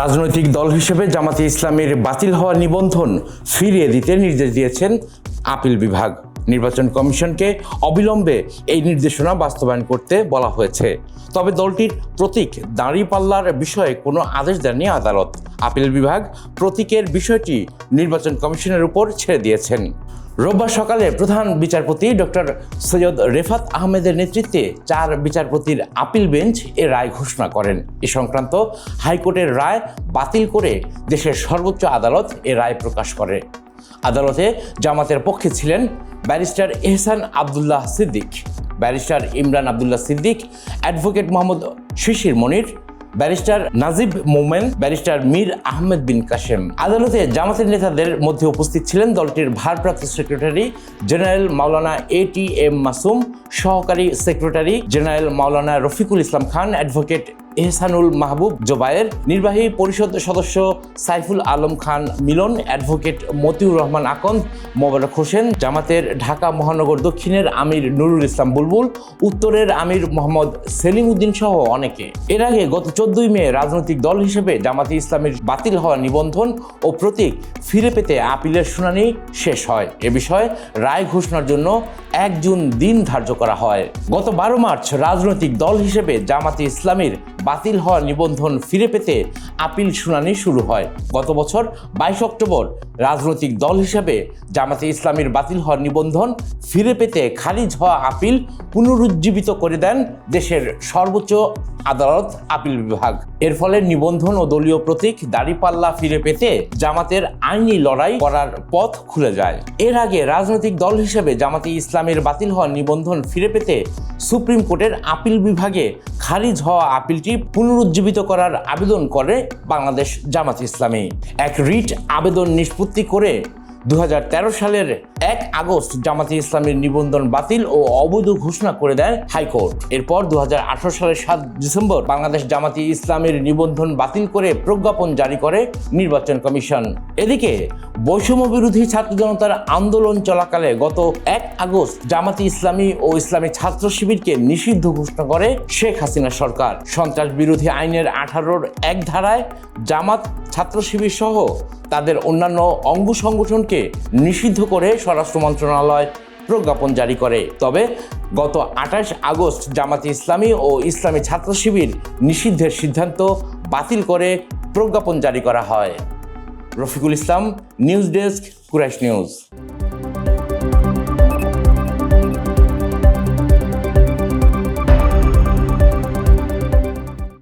রাজনৈতিক দল হিসেবে জামাতে ইসলামের বাতিল হওয়া নিবন্ধন ফিরিয়ে দিতে নির্দেশ দিয়েছেন আপিল বিভাগ। নির্বাচন কমিশনকে অবিলম্বে এই নির্দেশনা বাস্তবায়ন করতে বলা হয়েছে। তবে দলটির প্রতীক দাঁড়িপাল্লার বিষয়ে কোনো আদেশ দেননি আদালত। আপিল বিভাগ প্রতীকের বিষয়টি নির্বাচন কমিশনের উপর ছেড়ে দিয়েছেন। রোববার সকালে প্রধান বিচারপতি ডক্টর সৈয়দ রেফাত আহমেদের নেতৃত্বে চার বিচারপতির আপিল বেঞ্চ এ রায় ঘোষণা করেন। এ সংক্রান্ত হাইকোর্টের রায় বাতিল করে দেশের সর্বোচ্চ আদালত এ রায় প্রকাশ করে। আদালতে জামাতের পক্ষে ছিলেন barrister Ehsan Abdullah Siddique. Barrister Imran Abdullah Siddique, advocate Mohammad Shishir Monir barrister Najib Momen, barrister Mir Ahmed Bin Kashem. আদালতে জামাতের নেতাদের মধ্যে উপস্থিত ছিলেন দলটির ভারপ্রাপ্ত secretary general Maulana A T M Masum, সহকারী secretary general Maulana Rafiqul Islam Khan, advocate Ehsanul Mahbub Zubair নির্বাহী পরিষদ সদস্য সাইফুল আলম খান মিলন, অ্যাডভোকেট মতিউর রহমান আকন্দ, মোবারক হোসেন, জামাতের ঢাকা মহানগর দক্ষিণের আমির নুরুল ইসলাম বুলবুল, উত্তরের আমির মোহাম্মদ সেলিম উদ্দিন সহ অনেকে। এর আগে গত চোদ্দই মে রাজনৈতিক দল হিসেবে জামাতে ইসলামের বাতিল হওয়া নিবন্ধন ও প্রতীক ফিরে পেতে আপিলের শুনানি শেষ হয়। এ বিষয়ে রায় ঘোষণার জন্য এক জুন দিন ধার্য করা হয়। গত বারো মার্চ রাজনৈতিক দল হিসেবে জামাতে ইসলামীর বাতিল হওয়া নিবন্ধন ফিরে পেতে আপিল শুনানি শুরু হয়। গত বছর বাইশ অক্টোবর রাজনৈতিক দল হিসেবে জামাতে ইসলামীর বাতিল হওয়া নিবন্ধন ফিরে পেতে খারিজ হওয়া আপিল পুনরুজ্জীবিত করে দেন দেশের সর্বোচ্চ আদালত আপিল বিভাগ। এর ফলে নিবন্ধন ও দলীয় প্রতীক দাড়িপাল্লা ফিরে পেতে জামাতের আইনি লড়াই করার পথ খুলে যায়। এর আগে রাজনৈতিক দল হিসেবে জামাতে ইসলামের বাতিল হওয়া নিবন্ধন ফিরে পেতে সুপ্রিম কোর্টের আপিল বিভাগে খারিজ হওয়া আপিলটি পুনরুজ্জীবিত করার আবেদন করে বাংলাদেশ জামাত ইসলামী। এক রিট আবেদন নিষ্পত্তি করে দু হাজার তেরো সালের এক আগস্ট জামাতে ইসলামের নিবন্ধন বাতিল ও অবৈধ ঘোষণা করে দেয় হাইকোর্ট। এরপর দুহাজার আঠারো সালের সাত ডিসেম্বর বাংলাদেশ জামাতি ইসলামের নিবন্ধন বাতিল করে প্রজ্ঞাপন জারি করে নির্বাচন কমিশন। এদিকে বৈষম্য বিরোধী ছাত্র জনতার আন্দোলন চলাকালে গত এক আগস্ট জামাতি ইসলামী ও ইসলামী ছাত্র শিবিরকে নিষিদ্ধ ঘোষণা করে শেখ হাসিনা সরকার। সন্ত্রাস বিরোধী আইনের আঠারোর এক ধারায় জামাত ছাত্র শিবির সহ তাদের অন্যান্য অঙ্গ সংগঠনকে নিষিদ্ধ করে স্বরাষ্ট্র মন্ত্রণালয় প্রজ্ঞাপন জারি করে। তবে গত আঠাশ আগস্ট জামাতে ইসলামী ও ইসলামী ছাত্র শিবির নিষিদ্ধের সিদ্ধান্ত বাতিল করে প্রজ্ঞাপন জারি করা হয়। Rafiqul Islam, news desk, Quraish news.